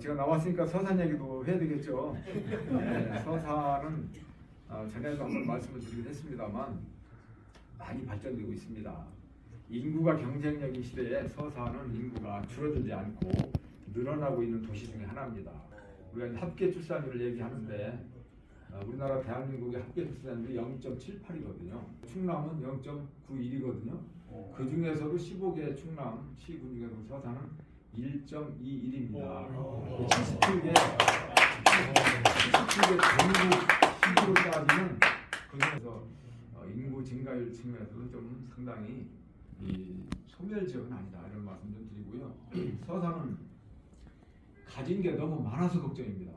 제가 나왔으니까 서산 얘기도 해야 되겠죠. 네, 서산은 어, 전에도 한번 말씀을 드리긴 했습니다만 많이 발전되고 있습니다. 인구가 경쟁력인 시대에 서산은 인구가 줄어들지 않고 늘어나고 있는 도시 중에 하나입니다. 우리가 합계 출산율을 얘기하는데 어, 우리나라 대한민국의 합계 출산율이 0.78이거든요. 충남은 0.91이거든요. 그 중에서도 15개 충남 시군 중에서 서산은 1.21입니다. 77개 77개 전국 시기로 따지면 그 중에서 어, 인구 증가율 측면에서도 좀 상당히 이 소멸 지역은 아니다 이런 말씀 좀 드리고요. 서산은 가진 게 너무 많아서 걱정입니다.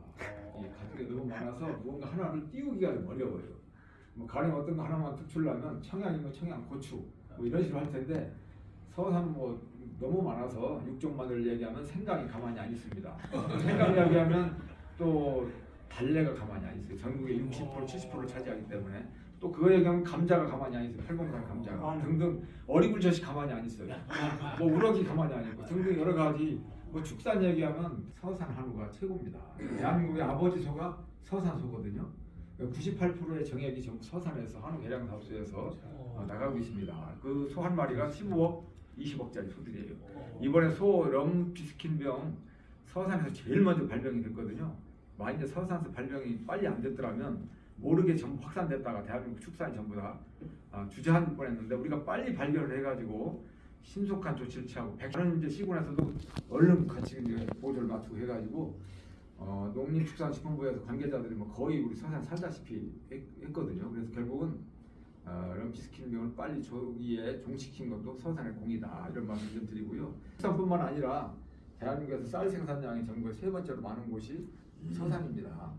이 가진 게 너무 많아서 무언가 하나를 띄우기가 좀 어려워요. 뭐 가령 어떤 거 하나만 특출나면 청양이면 청양 고추 뭐 이런 식으로 할 텐데 서산 뭐 너무 많아서 육종마늘 얘기하면 생강이 가만히 안 있습니다. 생강 이야기하면 또 달래가 가만히 안 있어요. 전국의 60% 70%를 차지하기 때문에 또 그거 얘기하면 감자가 가만히 안 있어요. 팔공산 감자가 등등 어리굴젓이 가만히 안 있어요. 뭐 우럭이 가만히 안 있고 등등 여러 가지 뭐 축산 얘기하면 서산 한우가 최고입니다. 대한민국의 아버지 소가 서산 소거든요. 98%의 정액이 전부 서산에서 한우 개량 사업소에서 어, 나가고 있습니다. 그 소 한 마리가 15억, 20억짜리 소들이에요. 이번에 소 럼피스킨병 서산에서 제일 먼저 발병이 됐거든요. 만약에 서산에서 발병이 빨리 안 됐더라면 모르게 전부 확산됐다가 대한민국 축산이 전부 다 아, 주저앉을 뻔했는데 우리가 빨리 발견을 해가지고 신속한 조치를 취하고 백년 이제 시군에서도 얼른 같이 이제 보조를 맞추고 해가지고 어, 농림축산식품부에서 관계자들이 뭐 거의 우리 서산 살다시피 했, 했거든요. 그래서 결국은 어, 럼피스킨병을 빨리 조기에 종식시킨 것도 서산의 공이다 이런 말씀 좀 드리고요. 서산뿐만 아니라 대한민국에서 쌀 생산량이 전국에 세 번째로 많은 곳이 서산입니다.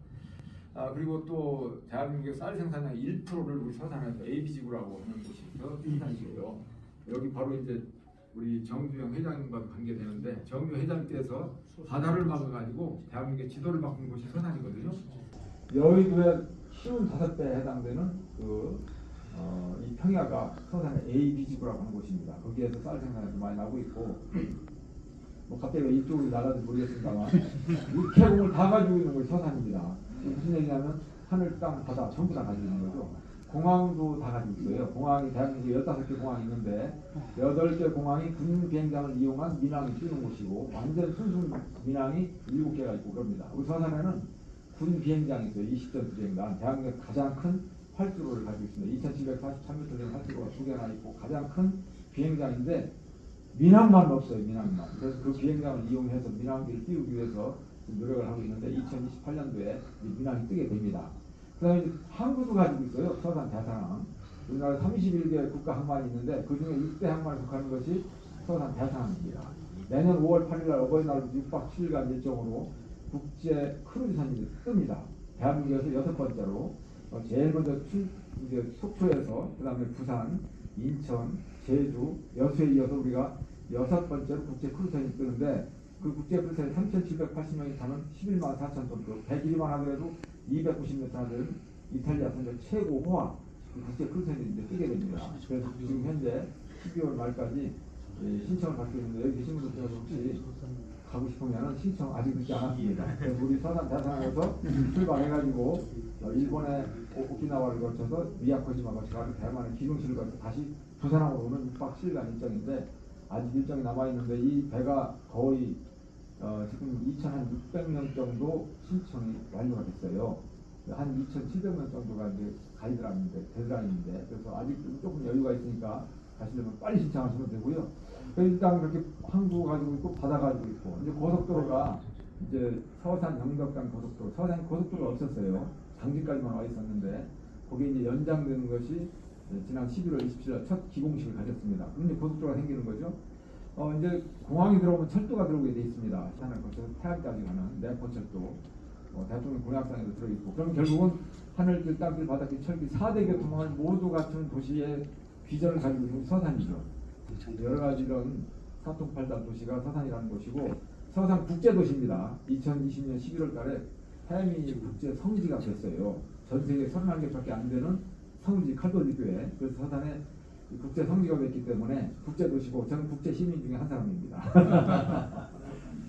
아, 그리고 또 대한민국의 쌀 생산량 1%를 우리 서산에서 AB지구라고 하는 곳이 서산이고요. 여기 바로 이제 우리 정주영 회장님과 관계되는데 정주영 회장께서 바다를 막아가지고 대한민국의 지도를 바꾼 곳이 서산이거든요. 여의도의 쉬운 다섯 배 해당되는 그 어, 이 평야가 서산의 AB 지구라고 하는 곳입니다. 거기에서 쌀 생산이 많이 나고 있고 뭐 갑자기 왜 이쪽으로 나가는지 모르겠습니다만 이 계곡을 다 가지고 있는 곳이 서산입니다. 무슨 얘기냐면 하늘, 땅, 바다 전부 다 가지고 있는 거죠. 공항도 다 가지고 있어요. 공항이 대한민국에 15개 공항이 있는데 8개 공항이 군 비행장을 이용한 민항이 뛰는 곳이고 완전 순수 민항이 7개가 있고 그럽니다. 우리 서산에는 군 비행장이 있어요. 20전 비행장. 대한민국의 가장 큰 활주로를 가지고 있습니다. 2743m 된 활주로가 두 개나 있고 가장 큰 비행장인데 민항만 없어요. 민항만. 그래서 그 비행장을 이용해서 민항기를 띄우기 위해서 노력을 하고 있는데 2028년도에 민항이 뜨게 됩니다. 그 다음에 항구도 가지고 있어요. 서산 대산항. 우리나라 31개 국가 항만이 있는데 그 중에 6대 항만에 속하는 것이 서산 대산항입니다. 내년 5월 8일 날 어버이날 6박 7일간 일정으로 국제 크루즈선이 뜹니다. 대한민국에서 여섯 번째로 어, 제일 먼저 출, 이제 속초에서 그다음에 부산, 인천, 제주, 여수에 이어서 우리가 여섯 번째로 국제 크루즈선이 뜨는데 그 국제 크루즈선이 3,780명이 타는 11만 4천 톤, 101만 하더라도 290m 하는 이탈리아 선적 최고 호화 그 국제 크루즈선이 이제 뜨게 됩니다. 그래서 지금 현재 12월 말까지 예, 신청을 받고 있는데 여기 계신 분들 혹시 가고 싶으면 신청 아직 늦지 않았습니다. 우리 서산 대산에서 출발해가지고 어, 일본의 오- 오키나와를 거쳐서 미야코지마 거쳐가지고 대만의 기흥시를 거쳐 다시 부산항으로 오는 6박 7일간 일정인데 아직 일정이 남아있는데 이 배가 거의 어, 지금 2,600명 정도 신청이 완료가 됐어요. 한 2,700명 정도가 이제 가이드라인데 데드라인인데 그래서 아직 좀 조금 여유가 있으니까 가시려면 빨리 신청하시면 되고요. 일단 그렇게 항구 가지고 있고 바다 가지고 있고 이제 고속도로가 이제 서산 영덕간 고속도로 서산 고속도로가 없었어요. 당진까지만 와 있었는데 거기에 이제 연장되는 것이 지난 11월 27일 첫 기공식을 가졌습니다. 그럼 이제 고속도로가 생기는 거죠. 어 이제 공항이 들어오면 철도가 들어오게 돼 있습니다. 시산을 거쳐서 태안까지 가는 내포철도 어, 대통령 공약상에도 들어있고 그럼 결국은 하늘길, 땅길, 바닷길, 철길 4대 교통망을 모두 갖춘 도시의 비전을 가지고 있는 서산이죠. 여러 가지 이런 사통팔달 도시가 서산이라는 곳이고 서산 국제도시입니다. 2020년 11월 달에 해미 국제 성지가 됐어요. 전 세계 31개밖에 안 되는 성지 칼돌리 교회. 그래서 서산에 이 국제 성지가 됐기 때문에 국제도시고 저는 국제 시민 중에 한 사람입니다.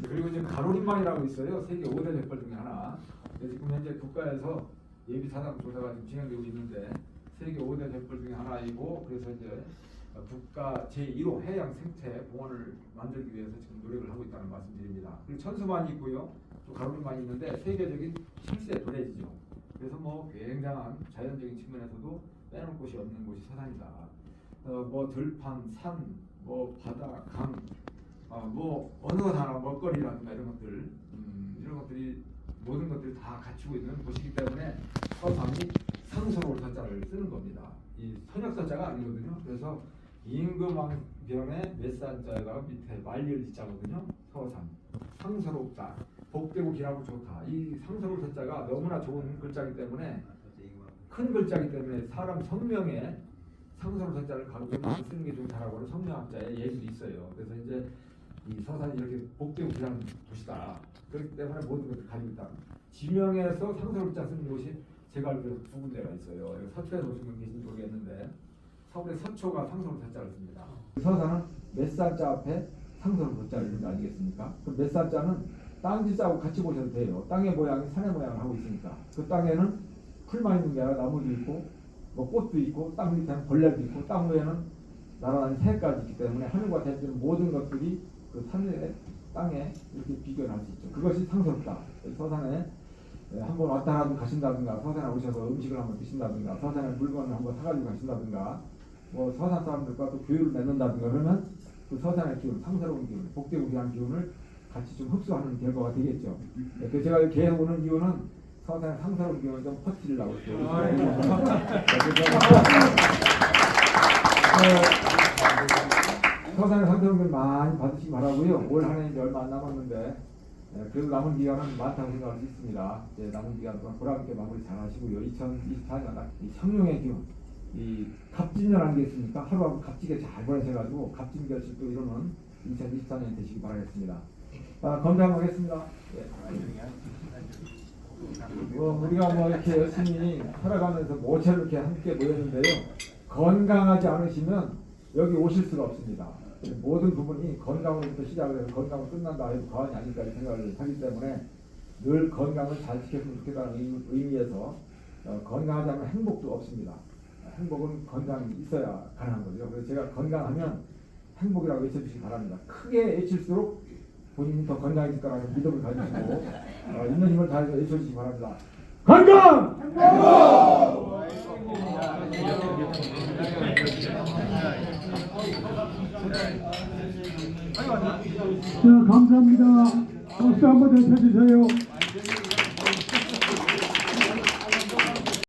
그리고 지금 가로림만이라고 있어요. 세계 5대 재벌 중에 하나. 지금 현재 국가에서 예비 사상 조사가 지금 진행되고 있는데 세계 5대 재벌 중에 하나이고 그래서 이제 국가 제1호 해양 생태 공원을 만들기 위해서 지금 노력을 하고 있다는 말씀드립니다. 그리고 천수만이 있고요. 또 가로림만이 있는데 세계적인 실세 도래지죠. 그래서 뭐 굉장한 자연적인 측면에서도 빼놓을 곳이 없는 곳이 서산이다. 어, 뭐 들판, 산, 뭐 바다, 강, 어, 뭐 어느 것 하나 먹거리라든가 이런 것들 음, 이런 것들이 모든 것들이 다 갖추고 있는 곳이기 때문에 서산이 상서로울 서자를 쓰는 겁니다. 이 선역 서자가 아니거든요. 그래서 임금왕병의 몇산자가 밑에 말리을 자거든요. 서산 상서롭다. 복되고 길하고 좋다. 이 상서로울 서자가 너무나 좋은 글자이기 때문에 큰 글자이기 때문에 사람 성명에 상서로 서자를 가로지르면서 쓰는 게 좋다라고 성명학자의 예술이 있어요. 그래서 이제 이 서산이 이렇게 복되고 길한 도시다. 그렇기 때문에 모든 것을 가지고 있다. 지명에서 상서로 자 쓰는 곳이 제가 알기로 두 군데가 있어요. 여기 서초에 오신 분 계신지 모르겠는데 서울의 서초가 상서로 서자를 씁니다. 서산은 몇 살자 앞에 상서로 서자를 쓰는 거 아니겠습니까? 그럼 몇 살자는 땅지자하고 같이 보셔도 돼요. 땅의 모양이 산의 모양을 하고 있으니까 그 땅에는 풀만 있는 게 아니라 나무도 있고 뭐 꽃도 있고 땅 밑에는 벌레도 있고 땅 위에는 나라는 새까지 있기 때문에 하늘과 대지는 모든 것들이 그 산의 땅에 이렇게 비교를 할 수 있죠. 그것이 상스럽다. 서산에 예, 한번 왔다 가신다든가 서산에 오셔서 음식을 한번 드신다든가 서산에 물건을 한번 사가지고 가신다든가 뭐 서산 사람들과 또 교류를 맺는다든가 그러면 그 서산의 기운, 상스러운 기운, 복되고 귀한 기운을 같이 좀 흡수하는 결과가 되겠죠. 예, 그 제가 계속 오는 이유는 서산의 상스러운 기운을 좀 퍼뜨리려고 이렇게 어, 서산의 상스러운 많이 받으시기 바라고요. 올 한 해 이제 얼마 안 남았는데 예, 그래도 남은 기간은 많다고 생각할 수 있습니다. 이제 남은 기간 동안 보람있게 마무리 잘 하시고요. 2024년 이 청룡의 기운, 이 갑진년 아니겠습니까? 하루하루 값지게 잘 보내셔가지고 갑진결실도 이루는 2024년 되시기 바라겠습니다. 아, 건강하겠습니다. 예. 뭐 우리가 뭐 이렇게 열심히 살아가면서 모처럼 이렇게 함께 모였는데요. 건강하지 않으시면 여기 오실 수가 없습니다. 모든 부분이 건강으로부터 시작을 해서 건강으로 끝난다 해도 과언이 아닐까 생각을 하기 때문에 늘 건강을 잘 지켰으면 좋겠다는 의미- 의미에서 어, 건강하지 않으면 행복도 없습니다. 행복은 건강이 있어야 가능한 거죠. 그래서 제가 건강하면 행복이라고 외쳐주시기 바랍니다. 크게 외칠수록 본인이 더 건강해질 거라는 믿음을 가지시고 어, 있는 힘을 다해서 외쳐주시기 바랍니다. 건강! 자, 감사합니다. 박수 한번 더 쳐주세요.